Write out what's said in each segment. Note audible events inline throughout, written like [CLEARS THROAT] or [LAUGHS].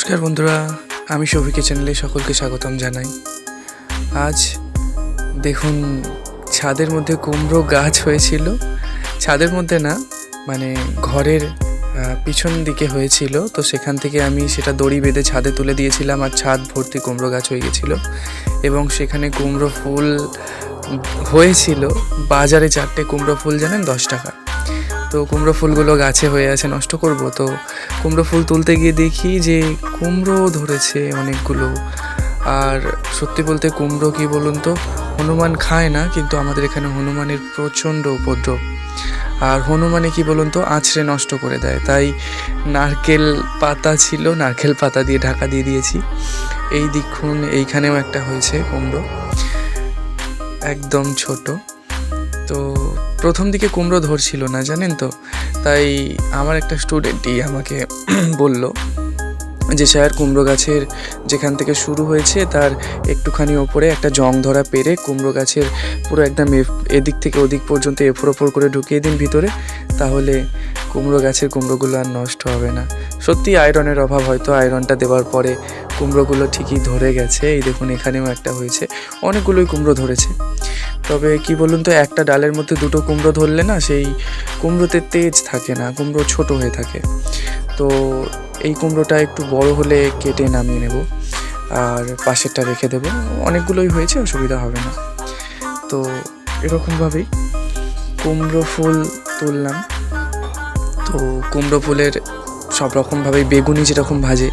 নমস্কার বন্ধুরা, আমি সৌভিকে চ্যানেলে সকলকে স্বাগতম জানাই। আজ দেখুন, ছাদের মধ্যে কুমড়ো গাছ হয়েছিল। ছাদের মধ্যে না মানে ঘরের পিছন দিকে হয়েছিল। তো সেখান থেকে আমি সেটা দড়ি বেঁধে ছাদে তুলে দিয়েছিলাম আর ছাদ ভর্তি কুমড়ো গাছ হয়ে গেছিল। এবং সেখানে কুমড়ো ফুল হয়েছিল। বাজারে চারটে কুমড়ো ফুল জানেন, দশ টাকা। তো কুমড়ো ফুলগুলো গাছে হয়ে আছে, নষ্ট করব। তো কুমড়ো ফুল তুলতে গিয়ে দেখি যে কুমড়ো ধরেছে অনেকগুলো। আর সত্যি বলতে কুমড়ো কি বলুন তো, হনুমান খায় না, কিন্তু আমাদের এখানে হনুমানের প্রচণ্ড উপদ্রব। আর হনুমানে কি বলুন তো আছড়ে নষ্ট করে দেয়। তাই নারকেল পাতা ছিল, নারকেল পাতা দিয়ে ঢাকা দিয়ে দিয়েছি। এই দেখুন, এইখানেও একটা হয়েছে কুমড়ো। একদম ছোট। তো প্রথম দিকে কুমড়ো ধরছিল না, জানেন তো? তাই আমার একটা স্টুডেন্টই আমাকে [CLEARS THROAT] বলল যে, স্যার, কুমড়ো গাছের যেখান থেকে শুরু হয়েছে, তার একটুখানি ওপরে একটা জং ধরা পেরে কুমড়ো গাছের পুরো একদম এদিক থেকে ওদিক পর্যন্ত এফোর ওপর করে ঢুকিয়ে দিন ভিতরে, তাহলে কুমড়ো গাছের কুমড়োগুলো আর নষ্ট হবে না। সত্যি, আয়রনের অভাব হয়তো আয়রনটা দেওয়ার পরে কুমড়োগুলো ঠিকই ধরে গেছে। এই দেখুন, এখানেও একটা হয়েছে। অনেকগুলোই কুমড়ো ধরেছে। তবে কি বলুন তো, একটা ডালের মধ্যে দুটো কুমড়ো ধরলে না সেই কুমড়োতে তেজ থাকে না, কুমড়ো ছোট হয়ে থাকে। তো এই কুমড়োটা একটু বড় হলে কেটে নামিয়ে নেব আর পাশেরটা রেখে দেবো। অনেকগুলোই হয়েছে, অসুবিধা হবে না। তো এরকমভাবেই কুমড়ো ফুল তুললাম। তো কুমড়ো ফুলের সব রকমভাবে বেগুনি যেরকম ভাজে,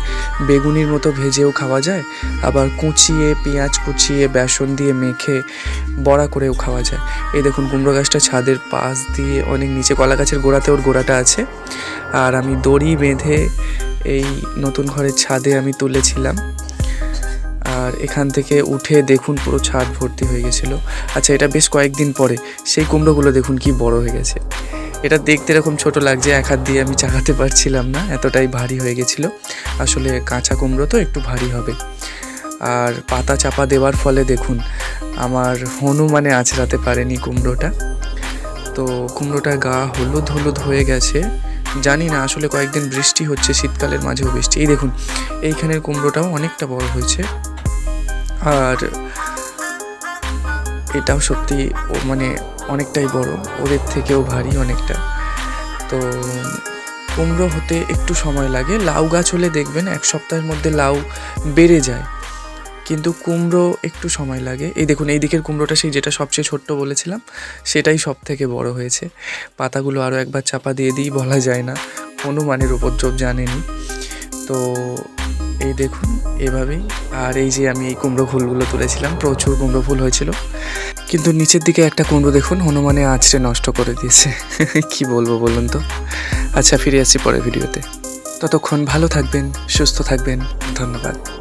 বেগুনির মতো ভেজেও খাওয়া যায়, আবার কুচিয়ে, পেঁয়াজ কুচিয়ে, বেসন দিয়ে মেখে বড়া করেও খাওয়া যায়। এই দেখুন কুমড়ো গাছটা ছাদের পাশ দিয়ে অনেক নিচে কলা গাছের গোড়াতে ওর গোড়াটা আছে। আর আমি দড়ি বেঁধে এই নতুন ঘরের ছাদে আমি তুলেছিলাম। আর এখান থেকে উঠে দেখুন পুরো ছাদ ভর্তি হয়ে গেছিল। আচ্ছা এটা বেশ কয়েকদিন পরে। সেই কুমড়োগুলো দেখুন কি বড় হয়ে গেছে। এটা দেখতে এরকম ছোট লাগছে, এক হাত দিয়ে আমি চাকাতে পারছিলাম না, এতটাই ভারী হয়ে গেছিল। আসলে কাঁচা কুমড়ো তো একটু ভারী হবে। আর পাতা চাপা দেওয়ার ফলে দেখুন, আমার হনুমানে আছড়াতে পারেনি কুমড়োটা। তো কুমড়োটা গা হলুদ হলুদ হয়ে গেছে। জানি না, আসলে কয়েকদিন বৃষ্টি হচ্ছে, শীতকালের মাঝেও বৃষ্টি। এই দেখুন, এইখানের কুমড়োটাও অনেকটা বড় হয়েছে। আর এটাও সত্যি মানে অনেকটাই বড়, ওদের থেকেও ভারী অনেকটা। তো কুমড়ো হতে একটু সময় লাগে। লাউ গাছ হলে দেখবেন এক সপ্তাহের মধ্যে লাউ বেড়ে যায়। কিন্তু কুমড়ো একটু সময় লাগে। এই দেখুন, এই দিকের কুমড়োটা সেই যেটা সবচেয়ে ছোট্ট বলেছিলাম, সেটাই সব থেকে বড় হয়েছে। পাতাগুলো আরও একবার চাপা দিয়ে দিই, বলা যায় না। হনুমানের উপদ্রব জানেনি তো এই দেখুন, এভাবেই। আর এই যে আমি এই কুমড়ো ফুলগুলো তুলেছিলাম, প্রচুর কুমড়ো ফুল হয়েছিল। কিন্তু নিচের দিকে একটা কুমড়ো দেখুন, হনুমানে আঁচড়ে নষ্ট করে দিয়েছে। [LAUGHS] কি বলব বলুন তো? আচ্ছা ফিরে আসছি পরের ভিডিওতে। ততক্ষণ ভালো থাকবেন, সুস্থ থাকবেন, ধন্যবাদ।